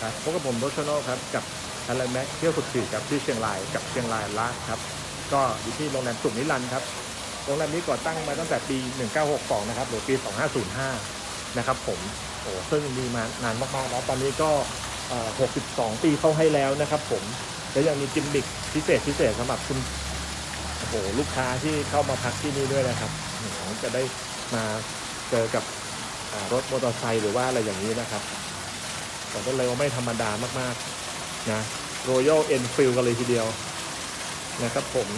ครับพบกับผมโรชโนครับกับอะไรแม็กเที่ยวสุดสีครับที่เชียงรายกับเชียงรายลากครับ ก็อยู่ที่โรงแรมสุขนิรันดร์ครับโรงแรมนี้ก่อตั้งมาตั้งแต่ปี 1962 นะครับหรือปี 2505 นะครับผมโอ้ซึ่งมีมานานมากๆแล้วตอนนี้ก็ 62 ปีเข้าให้แล้วนะครับผมและยังมีกิมมิคพิเศษพิเศษสำหรับคุณโอ้โหลูกค้าที่เข้ามาพักที่นี่ด้วยนะครับจะได้มาเจอกับรถมอเตอร์ไซค์หรือว่าอะไรอย่างนี้นะครับ บอกได้เลยว่าไม่ธรรมดามากๆนะ Royal Enfield กันเลยทีเดียวนะครับผม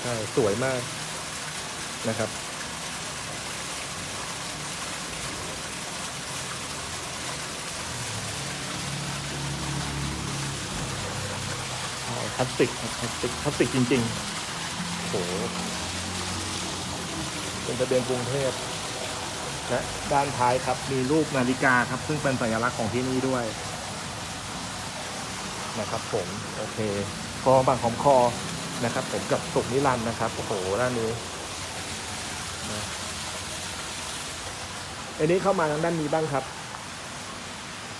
ใช่สวยมากนะครับ อ๋อพ ลาสติกครับพลาสติกพลาสติกจริงๆโอ้โหเป็นทะเบียนกรุงเทพและด้านท้ายครับมีรูปนาฬิกาครับ ซึ่งเป็นสัญลักษณ์ของที่นี่ด้วย นะครับผม โอเคคอบางหอมคอนะครับ ผมกับสุกนิรันดร์นะครับโอ้โหด้านนี้นะอันนี้เข้ามาทางด้านนี้บ้างครับ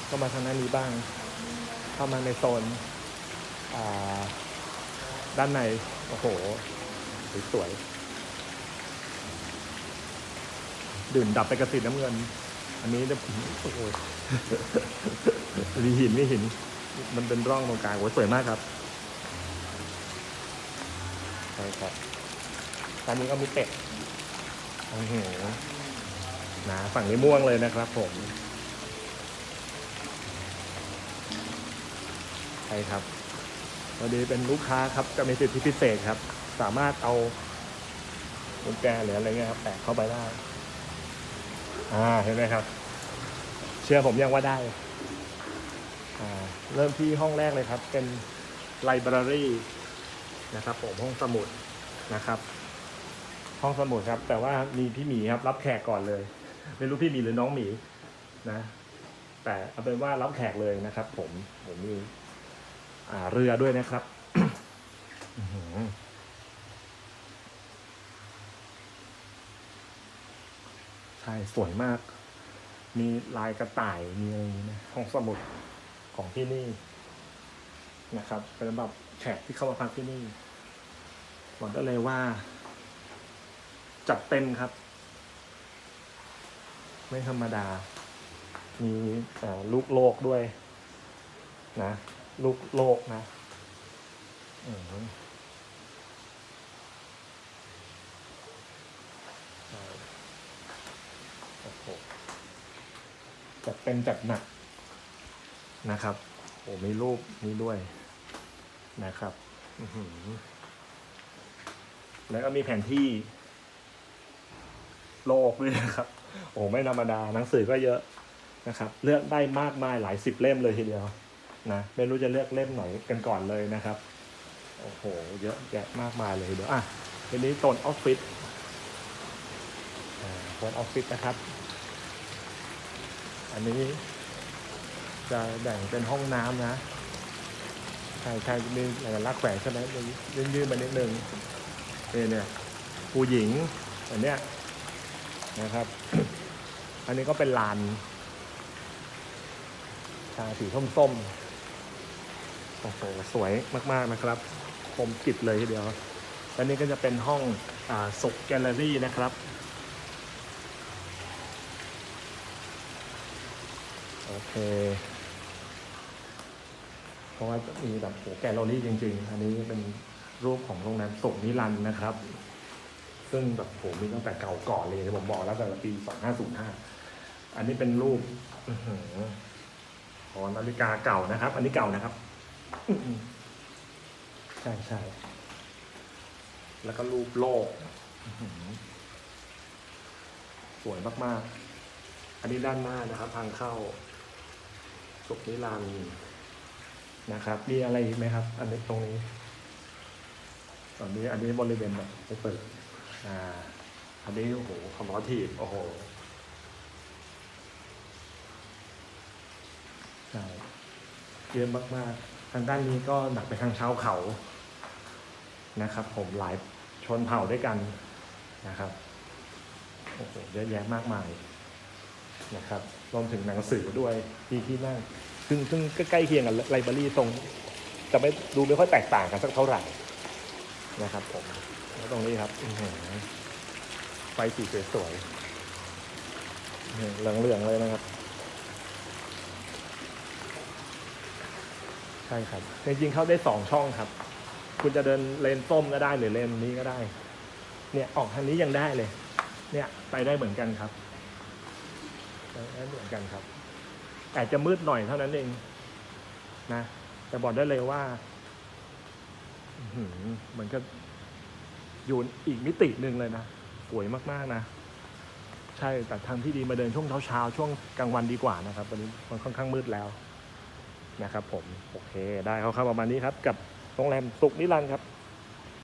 เข้ามาทางด้านนี้บ้าง เข้ามาในโซน ด้านใน โอ้โห สวยๆดื่มดับไปกระสีน้ำเงิน อันนี้เนี่ยโอ้โหมีหินมีหิน มันเป็นร่องตรงกลางโอ้สวยมากครับใช่ครับตอนนี้ก็มีเป็ดโอ้โหนะฝั่งนี้ม่วงเลยนะครับผมใช่ครับ วันนี้เป็นลูกค้าครับจะมีสิทธิพิเศษครับ สามารถเอากุญแจหรืออะไรเงี้ยครับแปะเข้าไปได้ อ่าเห็นไหมครับ เชื่อผมยังว่าได้ อ่าเริ่มที่ห้องแรกเลยครับ เป็นไลบรารีนะครับผมห้องสมุดนะครับ ห้องสมุดครับ แต่ว่ามีพี่หมีครับ รับแขกก่อนเลย ไม่รู้พี่หมีหรือน้องหมีนะ แต่เอาเป็นว่ารับแขกเลยนะครับ ผมผมมีอ่ เรือด้วยนะครับใช่สวยมาก มีลายกระต่ายมีอะไรนะห้องสมุดของที่นี่นะครับเป็นสำหรับแขกที่เข้ามาพักที่นี่บอกได้เลยว่า จัดเต็มครับ ไม่ธรรมดา มีลูกโลกด้วยนะ ลูกโลกนะอืมใช่โอ้โหจัดเป็นจัดหนักนะครับ โอ้มีรูปนี้ด้วยนะครับอื้อหือแล้วก็มีแผนที่ โลกด้วยนะครับ โอ้ไม่ธรรมดาหนังสือก็เยอะนะครับ เลือกได้มากมายหลายสิบเล่มเลยทีเดียว นะไม่รู้จะเลือกเล่มไหนกันก่อนเลยนะครับ โอ้โห เยอะแยะมากมายเลยเดี๋ยวอะทีนี้โซนออฟฟิศอ่าโซนออฟฟิศนะครับ อันนี้จะแบ่งเป็นห้องน้ำนะใช่ใช่มีอะไรลักษณ์แฝงใช่ไหมยืนยืนๆมานิดนึงนี่เนี่ยผู้หญิงอันเนี้ยนะครับ อันนี้ก็เป็นลานชาสีส้มๆ โอ้โหสวยมากๆนะครับคมกริบเลยทีเดียวอันนี้ก็จะเป็นห้องอสุกแกลเลอรี่นะครับโอเคเพราะว่าจะมีแบบโหแกลเลอรี่จริง ๆ อันนี้เป็นรูปของโรงแรมสุกนิรันด์นะครับ ซึ่งแบบโหมีตั้งแต่เก่าก่อนเลยผมบอกแล้วแต่ละปี 2505 อันนี้เป็นรูปอื้อหืออ๋อนาฬิกาเก่านะครับ อันนี้เก่านะครับ ใช่ใช่แล้วก็รูปโลกอื้อหือสวยมาก ๆ อันนี้ด้านหน้านะครับ ทางเข้า สุขนิรันดร์นะครับ มีอะไรอีกไหมครับ อันนี้ตรงนี้ ตอนนี้อันนี้บริเวณแบบไม่เปิด อ่า อันนี้โอ้โหคำร้อทีบโอ้โหใช่เยอะมาก ๆ ทางด้านนี้ก็หนักไปทางชาวเขานะครับ ผมหลายชนเผ่าด้วยกันนะครับโอ้โหเยอะแยะมากมายนะครับรวมถึงหนังสือด้วยที่ที่นั่งซึ่งซึ่งก็ใกล้เคียงกับไลบรารีตรงจะไม่ดูไม่ค่อยแตกต่างกันสักเท่าไหร่นะครับผมแล้วตรงนี้ครับไฟสีสวยๆเหลืองเหลืองๆเลยนะครับ ใช่ครับจริงๆเข้าได้สองช่องครับ คุณจะเดินเลนส้มก็ได้หรือเลนนี้ก็ได้ เนี่ยออกทางนี้ยังได้เลย เนี่ยไปได้เหมือนกันครับไปได้เหมือนกันครับอาจจะมืดหน่อยเท่านั้นเองนะแต่บอกได้เลยว่าหือเหมือนกับอยู่อีกมิติหนึ่งเลยนะสวยมากๆนะใช่แต่ทางที่ดีมาเดินช่วงเช้าๆช่วงกลางวันดีกว่านะครับวันนี้มันค่อนข้างมืดแล้ว นะครับผมโอเคได้ครับประมาณนี้ครับกับโรงแรมสุขนิรันดร์ครับ